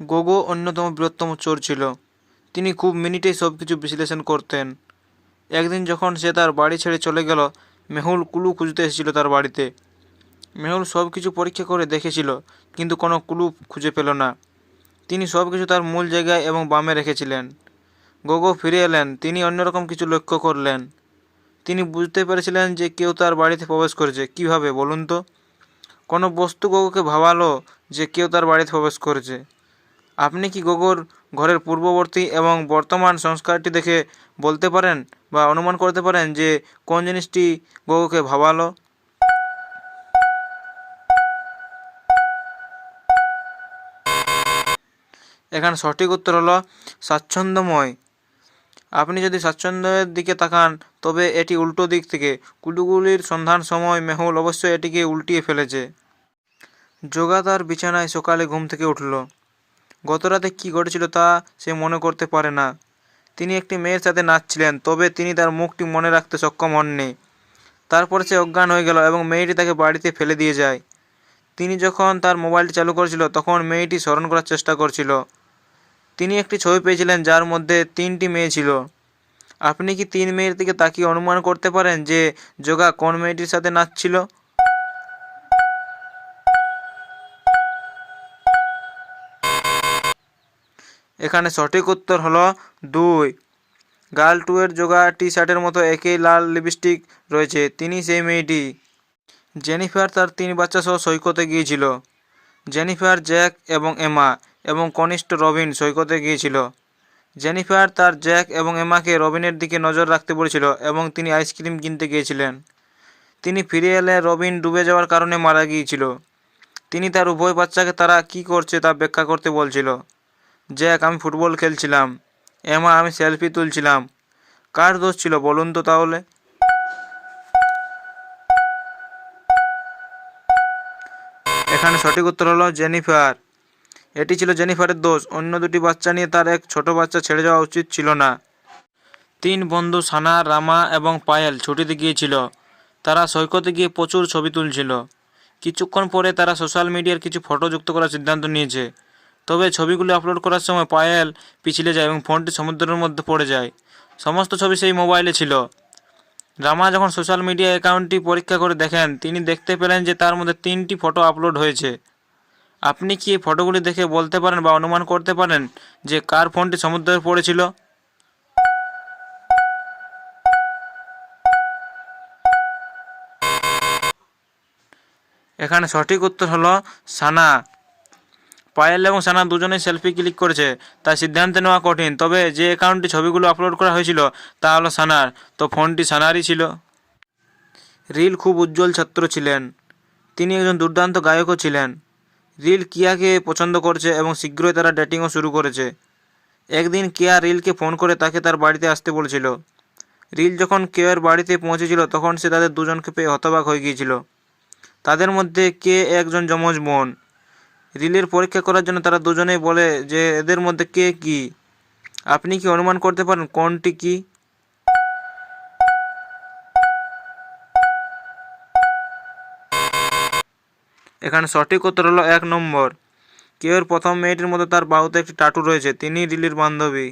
গোগো অন্যতম বৃহত্তম চোর ছিল। তিনি খুব মিনিটেই সব কিছু বিশ্লেষণ করতেন। একদিন যখন সে তার বাড়ি ছেড়ে চলে গেল, মেহুল কুলু খুঁজতে এসেছিল তার বাড়িতে। মেহুল সব কিছু পরীক্ষা করে দেখেছিল, কিন্তু কোনো কুলু খুঁজে পেল না। তিনি সব কিছু তার মূল জায়গায় এবং বামে রেখেছিলেন। গোগো ফিরে এলেন, তিনি অন্যরকম কিছু লক্ষ্য করলেন। তিনি বুঝতে পেরেছিলেন যে কেউ তার বাড়িতে প্রবেশ করেছে। কীভাবে, বলুন তো? কোনো বস্তু গোগোকে ভাবালো যে কেউ তার বাড়িতে প্রবেশ করেছে। আপনি কি গোগোর ঘরের পূর্ববর্তী এবং বর্তমান সংস্কারটি দেখে বলতে পারেন বা অনুমান করতে পারেন যে কোন জিনিসটি গোগোকে ভাবালো? এখানে সঠিক উত্তর হলো স্বাচ্ছন্দ্যময়। আপনি যদি স্বাচ্ছন্দ্যের দিকে তাকান, তবে এটি উল্টো দিক থেকে। কুলুগুলির সন্ধান সময় মেহুল অবশ্যই এটিকে উল্টিয়ে ফেলেছে। যোগা তার বিছানায় সকালে ঘুম থেকে উঠল। গতরাতে কী ঘটেছিল তা সে মনে করতে পারে না। তিনি একটি মেয়ের সাথে নাচছিলেন, তবে তিনি তার মুখটি মনে রাখতে সক্ষম হননি। তারপরে সে অজ্ঞান হয়ে গেল এবং মেয়েটি তাকে বাড়িতে ফেলে দিয়ে যায়। তিনি যখন তার মোবাইলটি চালু করেছিল, তখন মেয়েটি স্মরণ করার চেষ্টা করছিল। তিনি একটি ছবি পেয়েছিলেন যার মধ্যে তিনটি মেয়ে ছিল। আপনি কি তিন মেয়ের দিকে তাকিয়ে অনুমান করতে পারেন যে যোগা কোন মেয়েটির সাথে নাচছিল? এখানে সঠিক উত্তর হলো দুই। গার্ল টু এর যোগা টি শার্টের মতো একই লাল লিপস্টিক রয়েছে, তিনি সেই মেয়েটি। জেনিফার তার তিন বাচ্চা সহ সৈকতে গিয়েছিল। জেনিফার জ্যাক এবং এমা এবং কনিষ্ঠ রবিন সৈকতে গিয়েছিল। জেনিফার তার জ্যাক এবং এমাকে রবিনের দিকে নজর রাখতে বলেছিল এবং তিনি আইসক্রিম কিনতে গিয়েছিলেন। তিনি ফিরে এলে রবিন ডুবে যাওয়ার কারণে মারা গিয়েছিল। তিনি তার উভয় বাচ্চাকে তারা কি করছে তা ব্যাখ্যা করতে বলছিল। জ্যাক আমি ফুটবল খেলছিলাম। এমা, আমি সেলফি তুলছিলাম। কার দোষ ছিল, বলুন তো তাহলে? এখানে সঠিক উত্তর হলো জেনিফার। এটি ছিল জেনিফারের দোষ। অন্য দুটি বাচ্চা নিয়ে তার এক ছোট বাচ্চা ছেড়ে যাওয়া উচিত ছিল না। তিন বন্ধু সানা, রামা এবং পায়েল ছুটিতে গিয়েছিল। তারা সৈকতে গিয়ে প্রচুর ছবি তুলছিল। কিছুক্ষণ পরে তারা সোশ্যাল মিডিয়ার কিছু ফটো যুক্ত করার সিদ্ধান্ত নিয়েছে। তবে ছবিগুলি আপলোড করার সময় পায়েল পিছলে যায় এবং ফোনটি সমুদ্রের মধ্যে পড়ে যায়। সমস্ত ছবি সেই মোবাইলে ছিল। রামা যখন সোশ্যাল মিডিয়া অ্যাকাউন্টটি পরীক্ষা করে দেখেন, তিনি দেখতে পেলেন যে তার মধ্যে তিনটি ফটো আপলোড হয়েছে। আপনি কি এই ফটোগুলি দেখে বলতে পারেন বা অনুমান করতে পারেন যে কার ফোনটি সমুদ্রে পড়েছিল? এখানে সঠিক উত্তর হলো সানা। পায়েল এবং সানা দুজনেই সেলফি ক্লিক করেছে, তাই সিদ্ধান্ত নেওয়া কঠিন। তবে যে অ্যাকাউন্টে ছবিগুলো আপলোড করা হয়েছিল, তা হলো সানার। তো ফোনটি সানারই ছিল। রিল খুব উজ্জ্বল ছাত্র ছিলেন। তিনি একজন দুর্দান্ত গায়কও ছিলেন। রিল কিয়াকে পছন্দ করছে এবং শীঘ্রই তারা ডেটিংও শুরু করেছে। একদিন কেয়া রিলকে ফোন করে তাকে তার বাড়িতে আসতে বলেছিল। রিল যখন কেয়ার বাড়িতে পৌঁছেছিল, তখন সে তাদের দুজনকে পেয়ে হতবাক হয়ে গিয়েছিল। তাদের মধ্যে কে একজন যমজ বোন রিলের পরীক্ষা করার জন্য তারা দুজনেই বলে যে এদের মধ্যে কে কি? আপনি কি অনুমান করতে পারেন কোনটি কি? এখানে সঠিক উত্তর হলো এক নম্বর। কেউর প্রথম মেয়েটির মধ্যে তার বাহুতে একটি টাটু রয়েছে তিনি রিলির বান্ধবী।